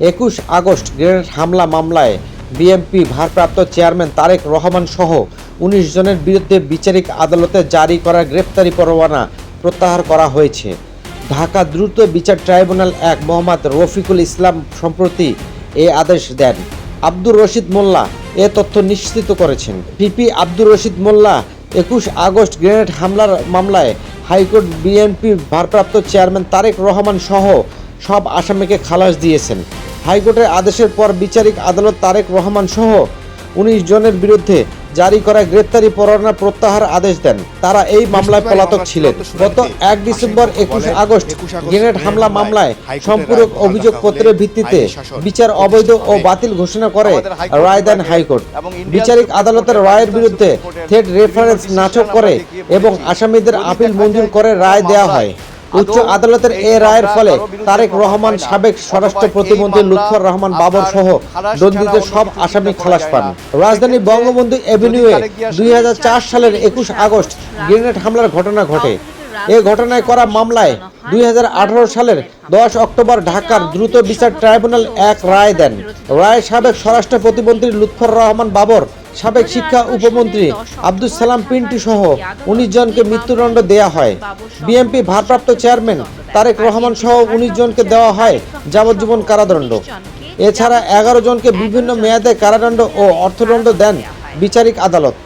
একুশ August grenade হামলা মামলায় বিএমপি ভারপ্রাপ্ত চেয়ারম্যান তারেক রহমান সহ উনিশ জনের বিরুদ্ধে বিচারিক আদালতে জারি করা গ্রেপ্তারি পরোয়ানা প্রত্যাহার করা হয়েছে। ঢাকা দ্রুত বিচার ট্রাইব্যুনাল এক মোহাম্মদ রফিকুল ইসলাম সম্প্রতি এ আদেশ দেন। আব্দুর রশিদ মোল্লা এ তথ্য নিশ্চিত করেছেন। পিপি আব্দুর রশিদ মোল্লা একুশ আগস্ট গ্রেনেড হামলার মামলায় হাইকোর্ট বিএনপি ভারপ্রাপ্ত চেয়ারম্যান তারেক রহমান সহ সব আসামিকে খালাস দিয়েছেন। হাইকোর্টের আদেশের পর বিচারিক আদালত তারেক রহমান সহ উনিশ জনের বিরুদ্ধে জারি করা গ্রেপ্তারি পরোয়ানা প্রত্যাহার আদেশ দেন। তারা এই মামলায় পলাতক ছিলেন। গত এক ডিসেম্বর একুশ আগস্ট গ্রেনেড হামলা মামলায় সম্পূরক অভিযোগপত্রের ভিত্তিতে বিচার অবৈধ ও বাতিল ঘোষণা করে রায় দেন হাইকোর্ট। বিচারিক আদালতের রায়ের বিরুদ্ধে থ্রেড রেফারেন্স নাটক করে এবং আসামিদের আপিল মঞ্জুর করে রায় দেওয়া হয়। উচ্চ আদালতের এ রায়ের ফলে তারেক রহমান সাবেক স্বরাষ্ট্র প্রতিমন্ত্রী লুৎফর রহমান বাবর সহ দণ্ডিত সব আসামি খালাস পান। রাজধানী বঙ্গবন্ধু এভিনিউয়ে দুই হাজার চার সালের একুশ আগস্ট গ্রেনেড হামলার ঘটনা ঘটে। এ ঘটনায় করা মামলায় দুই হাজার আঠারো সালের দশ অক্টোবর ঢাকার দ্রুত বিচার ট্রাইব্যুনাল এক রায় দেন। রায় সাবেক স্বরাষ্ট্র প্রতিমন্ত্রী লুৎফর রহমান বাবর সাবেক শিক্ষা উপমন্ত্রী আব্দুল সালাম পিন্টু সহ উনিশ জনকে মৃত্যুদণ্ড দেয়া হয়। বিএনপি ভারপ্রাপ্ত চেয়ারম্যান তারেক রহমান সহ উনিশ জনকে দেওয়া হয় যাবজ্জীবন কারাদণ্ড। এছাড়া এগারো জনকে বিভিন্ন মেয়াদে কারাদণ্ড ও অর্থদণ্ড দেন বিচারিক আদালত।